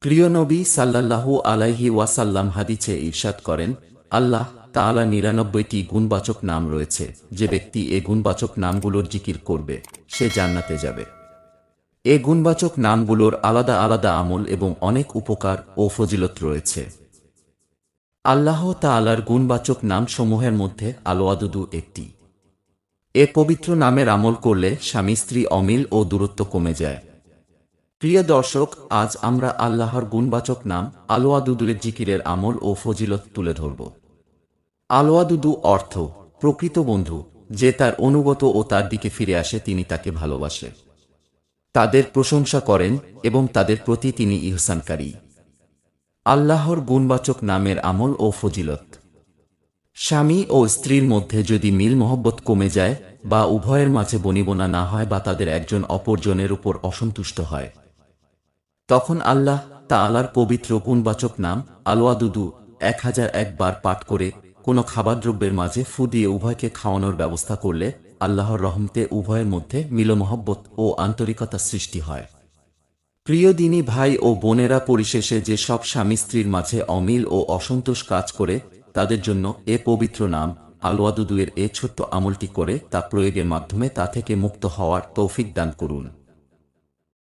প্রিয় নবী সাল্লাল্লাহু আলাইহি ওয়াসাল্লাম হাদিছে ঈর্ষাদ করেন, আল্লাহ তাআলা নিরানব্বইটি গুণবাচক নাম রয়েছে, যে ব্যক্তি এ গুণবাচক নামগুলোর জিকির করবে, সে জান্নাতে যাবে। এ গুণবাচক নামগুলোর আলাদা আলাদা আমল এবং অনেক উপকার ও ফজিলত রয়েছে। আল্লাহ তাআলার গুণবাচক নামসমূহের মধ্যে আলোয়াদুদু একটি। এ পবিত্র নামের আমল করলে স্বামী স্ত্রী অমিল ও দূরত্ব কমে যায়। প্রিয় দর্শক, আজ আমরা আল্লাহর গুণবাচক নাম আলোয়াদুদুরের জিকিরের আমল ও ফজিলত তুলে ধরব। আলোয়াদুদু অর্থ, প্রকৃত বন্ধু, যে তার অনুগত ও তার দিকে ফিরে আসে তিনি তাকে ভালোবাসে। তাদের প্রশংসা করেন এবং তাদের প্রতি তিনি ইহসানকারী। আল্লাহর গুণবাচক নামের আমল ও ফজিলত। স্বামী ও স্ত্রীর মধ্যে যদি মিল মহব্বত কমে যায় বা উভয়ের মাঝে বনিবনা না হয় বা তাদের একজন অপরজনের উপর অসন্তুষ্ট হয় তখন আল্লাহ তাআলার পবিত্র গুণবাচক নাম আলোয়াদুদু এক হাজার একবার পাঠ করে কোনো খাবার দ্রব্যের মাঝে ফু দিয়ে উভয়কে খাওয়ানোর ব্যবস্থা করলে আল্লাহর রহমতে উভয়ের মধ্যে মিলমহব্বত ও আন্তরিকতা সৃষ্টি হয়। প্রিয় দিনী ভাই ও বোনেরা পরিশেষে যে সব স্বামী স্ত্রীর মাঝে অমিল ও অসন্তোষ কাজ করে, তাদের জন্য এ পবিত্র নাম আলোয়াদুদুয়ের এ ছোট্ট আমলটি করে তা প্রয়োগের মাধ্যমে তা থেকে মুক্ত হওয়ার তৌফিক দান করুন।